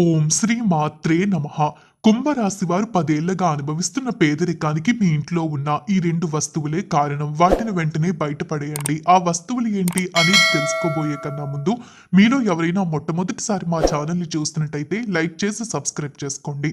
ఓం శ్రీ మాత్రే నమ. కుంభరాశి వారు పదేళ్ళగా అనుభవిస్తున్న పేదరికానికి మీ ఇంట్లో ఉన్న ఈ రెండు వస్తువులే కారణం. వాటిని వెంటనే బయటపడేయండి. ఆ వస్తువులు ఏంటి అనేది తెలుసుకోబోయే కన్నా ముందు మీలో ఎవరైనా మొట్టమొదటిసారి మా ఛానల్ని చూస్తున్నట్టయితే లైక్ చేసి సబ్స్క్రైబ్ చేసుకోండి.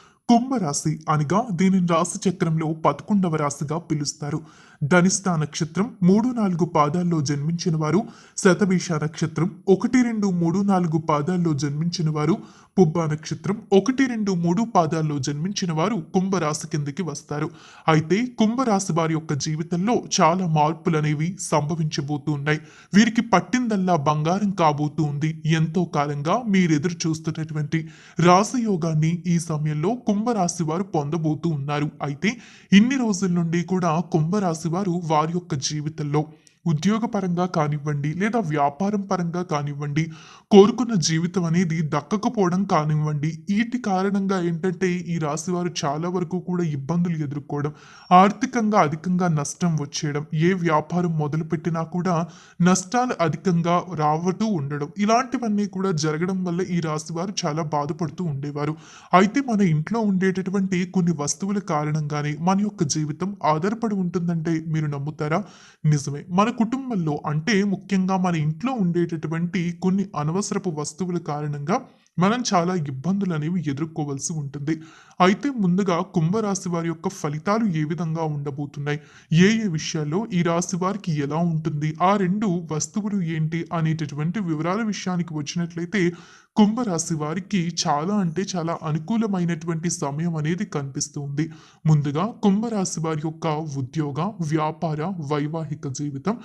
కుంభరాశి అనగా దీనిని రాశి చక్రంలో పదకొండవ రాశిగా పిలుస్తారు. ధనిస్తా నక్షత్రం మూడు నాలుగు పాదాల్లో జన్మించిన వారు శతభీష నక్షత్రం ఒకటి రెండు మూడు నాలుగు పాదాల్లో జన్మించిన వారు పుబ్బ నక్షత్రం ఒకటి రెండు మూడు పాదాల్లో జన్మించిన వారు కుంభరాశి కిందకి వస్తారు. అయితే కుంభరాశి వారి యొక్క జీవితంలో చాలా మార్పులు అనేవి సంభవించబోతూ ఉన్నాయి వీరికి పట్టిందల్లా బంగారం కాబోతూ ఉంది ఎంతో కాలంగా మీరు ఎదురు చూస్తున్నటువంటి రాసయోగాన్ని ఈ సమయంలో కుంభరాశి వారు పొందబోతూ ఉన్నారు. అయితే ఇన్ని రోజుల నుండి కూడా కుంభరాశి వారు వారి యొక్క జీవితంలో ఉద్యోగపరంగా కానివ్వండి లేదా వ్యాపారం పరంగా కానివ్వండి కోరుకున్న జీవితం అనేది దక్కకపోవడం కానివ్వండి వీటి కారణంగా ఏంటంటే ఈ రాశి వారు చాలా వరకు కూడా ఇబ్బందులు ఎదుర్కోవడం ఆర్థికంగా అధికంగా నష్టం వచ్చేయడం ఏ వ్యాపారం మొదలుపెట్టినా కూడా నష్టాలు అధికంగా రావటూ ఉండడం ఇలాంటివన్నీ కూడా జరగడం వల్ల ఈ రాశి వారు చాలా బాధపడుతూ ఉండేవారు. అయితే మన ఇంట్లో ఉండేటటువంటి కొన్ని వస్తువుల కారణంగానే మన యొక్క జీవితం ఆధారపడి ఉంటుందంటే మీరు నమ్ముతారా? నిజమే. మన కుటుంబంలో అంటే ముఖ్యంగా మన ఇంట్లో ఉండేటటువంటి కొన్ని అనవసరపు వస్తువుల కారణంగా మనం చాలా ఇబ్బందులు అనేవి ఎదుర్కోవాల్సి ఉంటుంది. అయితే ముందుగా కుంభరాశి వారి యొక్క ఫలితాలు ఏ విధంగా ఉండబోతున్నాయి? ఏ ఏ విషయాల్లో ఈ రాశి వారికి ఎలా ఉంటుంది? ఆ రెండు వస్తువులు ఏంటి? అనేటటువంటి వివరాల విషయానికి వచ్చినట్లయితే కుంభరాశి వారికి చాలా అంటే చాలా అనుకూలమైనటువంటి సమయం అనేది కనిపిస్తుంది. ముందుగా కుంభరాశి వారి యొక్క ఉద్యోగ వ్యాపార వైవాహిక జీవితం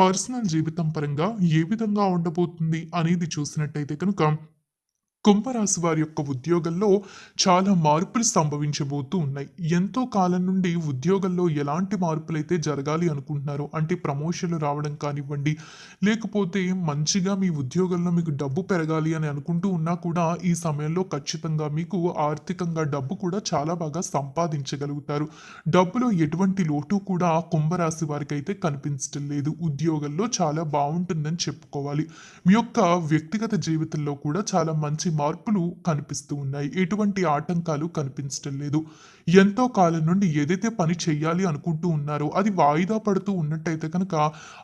పర్సనల్ జీవితం పరంగా ఏ విధంగా ఉండబోతుంది అనేది చూసినట్టయితే కనుక కుంభరాశి వారి యొక్క ఉద్యోగంలో చాలా మార్పులు సంభవించబోతూ ఉన్నాయి. ఎంతో కాలం నుండి ఉద్యోగంలో ఎలాంటి మార్పులు అయితే జరగాలి అనుకుంటున్నారో అంటే ప్రమోషన్లు రావడం కానివ్వండి లేకపోతే మంచిగా మీ ఉద్యోగంలో మీకు డబ్బు పెరగాలి అని అనుకుంటూ ఉన్నా కూడా ఈ సమయంలో ఖచ్చితంగా మీకు ఆర్థికంగా డబ్బు కూడా చాలా బాగా సంపాదించగలుగుతారు. డబ్బులో ఎటువంటి లోటు కూడా కుంభరాశి వారికి అయితే కనిపించడం లేదు. ఉద్యోగంలో చాలా బాగుంటుందని చెప్పుకోవాలి. మీ యొక్క వ్యక్తిగత జీవితంలో కూడా చాలా మంచి మార్పులు కనిపిస్తూ ఉన్నాయి. ఎటువంటి ఆటంకాలు కనిపించడం లేదు. ఎంతో కాలం నుండి ఏదైతే పని చేయాలి అనుకుంటూ ఉన్నారో అది వాయిదా పడుతూ ఉన్నట్టయితే కనుక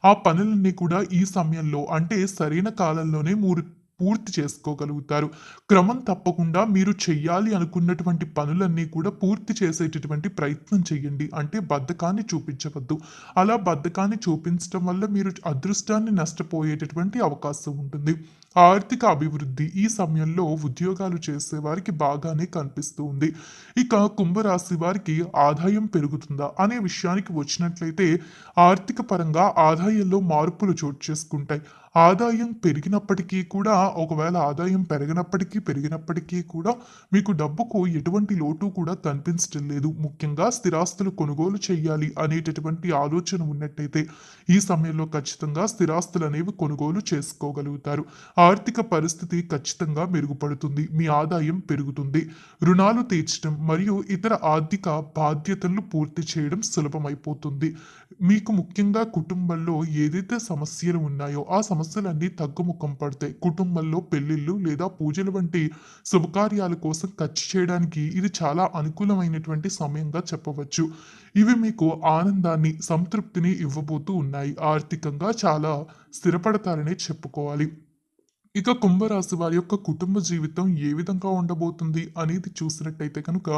ఆ పనులన్నీ కూడా ఈ సమయంలో అంటే సరైన కాలంలోనే మూడు పూర్తి చేసుకోగలుగుతారు. క్రమం తప్పకుండా మీరు చెయ్యాలి అనుకున్నటువంటి పనులన్నీ కూడా పూర్తి చేసేటటువంటి ప్రయత్నం చేయండి అంటే బద్ధకాన్ని చూపించవద్దు. అలా బద్ధకాన్ని చూపించడం వల్ల మీరు అదృష్టాన్ని నష్టపోయేటటువంటి అవకాశం ఉంటుంది. ఆర్థిక అభివృద్ధి ఈ సమయంలో ఉద్యోగాలు చేసే వారికి బాగానే కనిపిస్తూ ఉంది. ఇక కుంభరాశి వారికి ఆదాయం పెరుగుతుందా అనే విషయానికి వచ్చినట్లయితే ఆర్థిక పరంగా ఆదాయంలో మార్పులు చోటు చేసుకుంటాయి. ఆదాయం పెరిగినప్పటికీ కూడా ఒకవేళ ఆదాయం పెరిగినప్పటికీ పెరిగినప్పటికీ కూడా మీకు డబ్బుకు ఎటువంటి లోటు కూడా కనిపించడం లేదు. ముఖ్యంగా స్థిరాస్తులు కొనుగోలు చేయాలి అనేటటువంటి ఆలోచన ఉన్నట్టయితే ఈ సమయంలో ఖచ్చితంగా స్థిరాస్తులు అనేవి కొనుగోలు చేసుకోగలుగుతారు. ఆర్థిక పరిస్థితి ఖచ్చితంగా మెరుగుపడుతుంది. మీ ఆదాయం పెరుగుతుంది. రుణాలు తీర్చడం మరియు ఇతర ఆర్థిక బాధ్యతలను పూర్తి చేయడం సులభమైపోతుంది. మీకు ముఖ్యంగా కుటుంబంలో ఏదైతే సమస్యలు ఉన్నాయో ఆ సమస్యలన్నీ తగ్గుముఖం పడతాయి కుటుంబంలో పెళ్ళిళ్ళు లేదా పూజలు వంటి శుభకార్యాల కోసం ఖర్చు చేయడానికి ఇది చాలా అనుకూలమైనటువంటి సమయంగా చెప్పవచ్చు. ఇవి మీకు ఆనందాన్ని సంతృప్తిని ఇవ్వబోతూ ఉన్నాయి. ఆర్థికంగా చాలా స్థిరపడతారనే చెప్పుకోవాలి. ఇక కుంభరాశి వారి యొక్క కుటుంబ జీవితం ఏ విధంగా ఉండబోతుంది అనేది చూసినట్టయితే కనుక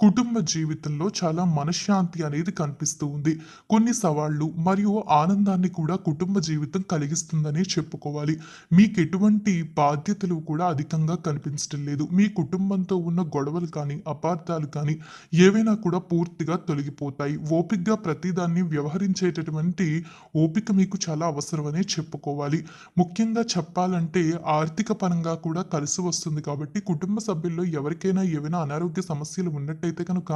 కుటుంబ జీవితంలో చాలా మనశ్శాంతి అనేది కనిపిస్తూ ఉంది. కొన్ని సవాళ్ళు మరియు ఆనందాన్ని కూడా కుటుంబ జీవితం కలిగిస్తుందని చెప్పుకోవాలి. మీకు ఎటువంటి బాధ్యతలు కూడా అధికంగా కనిపించడం లేదు. మీ కుటుంబంతో ఉన్న గొడవలు కానీ అపార్థాలు కానీ ఏవైనా కూడా పూర్తిగా తొలగిపోతాయి. ఓపికగా ప్రతిదాన్ని వ్యవహరించేటటువంటి ఓపిక మీకు చాలా అవసరమనే చెప్పుకోవాలి. ముఖ్యంగా చెప్పాలంటే ఆర్థిక పరంగా కూడా కలిసి వస్తుంది కాబట్టి కుటుంబ సభ్యుల్లో ఎవరికైనా ఏవైనా అనారోగ్య సమస్యలు ఉన్నట్టయితే కనుక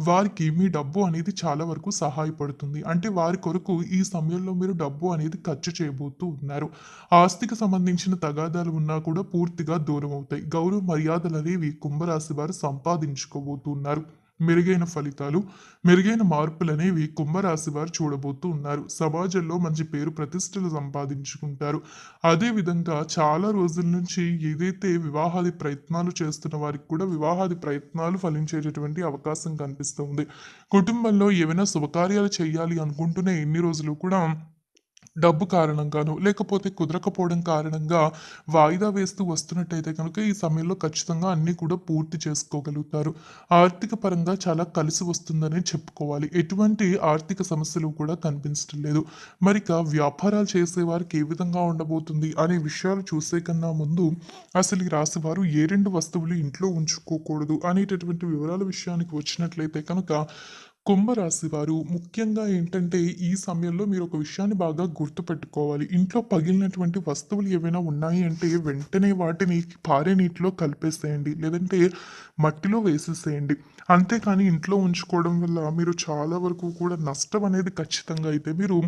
వారికి మీ డబ్బు అనేది చాలా వరకు సహాయపడుతుంది. అంటే వారి కొరకు ఈ సమయంలో మీరు డబ్బు అనేది ఖర్చు చేయబోతూ ఉన్నారు. ఆస్తికి సంబంధించిన తగాదాలు ఉన్నా కూడా పూర్తిగా దూరం అవుతాయి. గౌరవ మర్యాదలు అనేవి కుంభరాశి వారు సంపాదించుకోబోతున్నారు. మెరుగైన ఫలితాలు మెరుగైన మార్పులనేవి కుంభరాశి వారు చూడబోతూ ఉన్నారు. సమాజంలో మంచి పేరు ప్రతిష్టలు సంపాదించుకుంటారు. అదే విధంగా చాలా రోజుల నుంచి ఏదైతే వివాహాది ప్రయత్నాలు చేస్తున్న వారికి కూడా వివాహాది ప్రయత్నాలు ఫలించేటటువంటి అవకాశం కనిపిస్తుంది కుటుంబంలో ఏవైనా శుభకార్యాలు చేయాలి అనుకుంటూనే ఎన్ని రోజులు కూడా డబ్బు కారణంగాను లేకపోతే కుదరకపోవడం కారణంగా వాయిదా వేస్తూ వస్తున్నట్టయితే కనుక ఈ సమయంలో ఖచ్చితంగా అన్నీ కూడా పూర్తి చేసుకోగలుగుతారు. ఆర్థిక పరంగా చాలా కలిసి వస్తుందని చెప్పుకోవాలి. ఎటువంటి ఆర్థిక సమస్యలు కూడా కనిపించడం లేదు. మరిక వ్యాపారాలు చేసే వారికి ఏ విధంగా ఉండబోతుంది అనే విషయాలు చూసే కన్నా ముందు అసలు ఈ రాశి వారు ఏ రెండు వస్తువులు ఇంట్లో ఉంచుకోకూడదు అనేటటువంటి వివరాల విషయానికి వచ్చినట్లయితే కనుక కుంభరాశి వారు ముఖ్యంగా ఏంటంటే ఈ సమయంలో మీరు ఒక విషయాన్ని బాగా గుర్తుపెట్టుకోవాలి. ఇంట్లో పగిలినటువంటి వస్తువులు ఏవైనా ఉన్నాయి అంటే వెంటనే వాటిని పారే నీటిలో కలిపేసేయండి. లేదంటే మట్టిలో వేసేసేయండి. అంతేకాని ఇంట్లో ఉంచుకోవడం వల్ల మీరు చాలా వరకు కూడా నష్టం అనేది ఖచ్చితంగా అయితే మీరు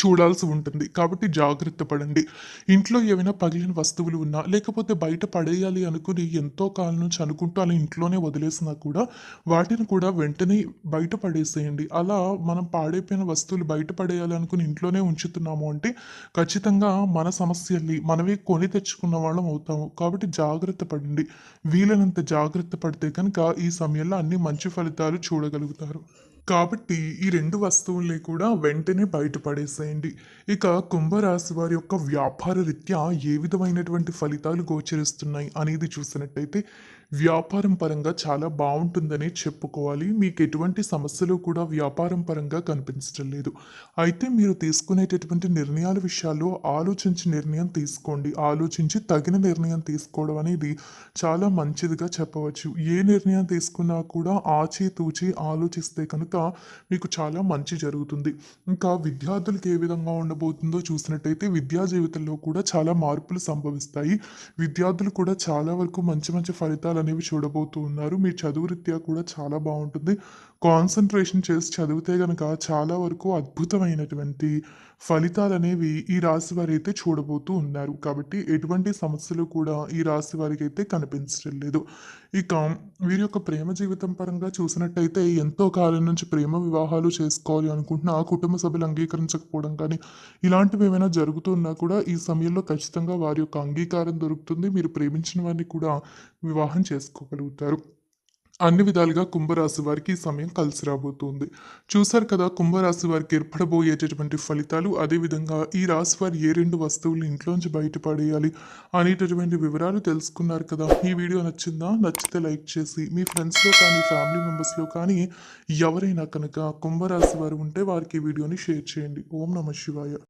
చూడాల్సి ఉంటుంది. కాబట్టి జాగ్రత్త పడండి. ఇంట్లో ఏమైనా పగిలిన వస్తువులు ఉన్నా లేకపోతే బయట పడేయాలి అనుకుని ఎంతో కాలం నుంచి అనుకుంటూ అలా ఇంట్లోనే వదిలేసినా కూడా వాటిని కూడా వెంటనే బయట పడేసేయండి. అలా మనం పాడైపోయిన వస్తువులు బయట పడేయాలి అనుకుని ఇంట్లోనే ఉంచుతున్నాము అంటే ఖచ్చితంగా మన సమస్యల్ని మనమే కొని తెచ్చుకున్న వాళ్ళం అవుతాము. కాబట్టి జాగ్రత్త పడండి. వీలైనంత జాగ్రత్త పడితే కనుక ఈ సమయంలో అన్ని మంచి ఫలితాలు చూడగలుగుతారు. కాబట్టి ఈ రెండు వస్తువుల్ని కూడా వెంటనే బయటపడేసేయండి. ఇక కుంభరాశి వారి యొక్క వ్యాపార రీత్యా ఏ విధమైనటువంటి ఫలితాలు గోచరిస్తున్నాయి అనేది చూసినట్టయితే వ్యాపారం పరంగా చాలా బాగుంటుందనే చెప్పుకోవాలి. మీకు ఎటువంటి సమస్యలు కూడా వ్యాపారం పరంగా కనిపించడం లేదు. అయితే మీరు తీసుకునేటటువంటి నిర్ణయాల విషయాల్లో ఆలోచించి నిర్ణయం తీసుకోండి. ఆలోచించి తగిన నిర్ణయం తీసుకోవడం అనేది చాలా మంచిదిగా చెప్పవచ్చు. ఏ నిర్ణయం తీసుకున్నా కూడా ఆచితూచి ఆలోచిస్తే కనుక మీకు చాలా మంచి జరుగుతుంది. ఇంకా విద్యార్థులకు ఏ విధంగా ఉండబోతుందో చూసినట్టయితే విద్యా జీవితంలో కూడా చాలా మార్పులు సంభవిస్తాయి. విద్యార్థులు కూడా చాలా వరకు మంచి మంచి ఫలితాలు అనేవి చూడబోతూ ఉన్నారు. మీ చదువు రీత్యా కూడా చాలా బాగుంటుంది. కాన్సన్ట్రేషన్ చేసి చదివితే గనక చాలా వరకు అద్భుతమైనటువంటి ఫలితాలు అనేవి ఈ రాశి వారి అయితే చూడబోతూ ఉన్నారు. కాబట్టి ఎటువంటి సమస్యలు కూడా ఈ రాశి వారికి అయితే కనిపించడం లేదు. ఇక వీరి యొక్క ప్రేమ జీవితం పరంగా చూసినట్టయితే ఎంతో కాలం నుంచి ప్రేమ వివాహాలు చేసుకోవాలి అనుకుంటున్న ఆ కుటుంబ సభ్యులు అంగీకరించకపోవడం కానీ ఇలాంటివి ఏమైనా జరుగుతున్నా కూడా ఈ సమయంలో ఖచ్చితంగా వారి యొక్క అంగీకారం దొరుకుతుంది. మీరు ప్రేమించిన వారిని కూడా వివాహం చేసుకోగలుగుతారు. అన్ని విధాలుగా కుంభరాశి వారికి సమయం కలిసి రాబోతుంది. చూశారు కదా కుంభరాశి వారికి ఏర్పడబోయేటటువంటి ఫలితాలు అదేవిధంగా ఈ రాశి వారు ఏ రెండు వస్తువులు ఇంట్లోంచి బయటపడేయాలి అనేటటువంటి వివరాలు తెలుసుకున్నారు కదా. ఈ వీడియో నచ్చిందా? నచ్చితే లైక్ చేసి మీ ఫ్రెండ్స్లో కానీ ఫ్యామిలీ మెంబర్స్లో కానీ ఎవరైనా కనుక కుంభరాశి వారు ఉంటే వారికి ఈ వీడియోని షేర్ చేయండి. ఓం నమ శివాయ.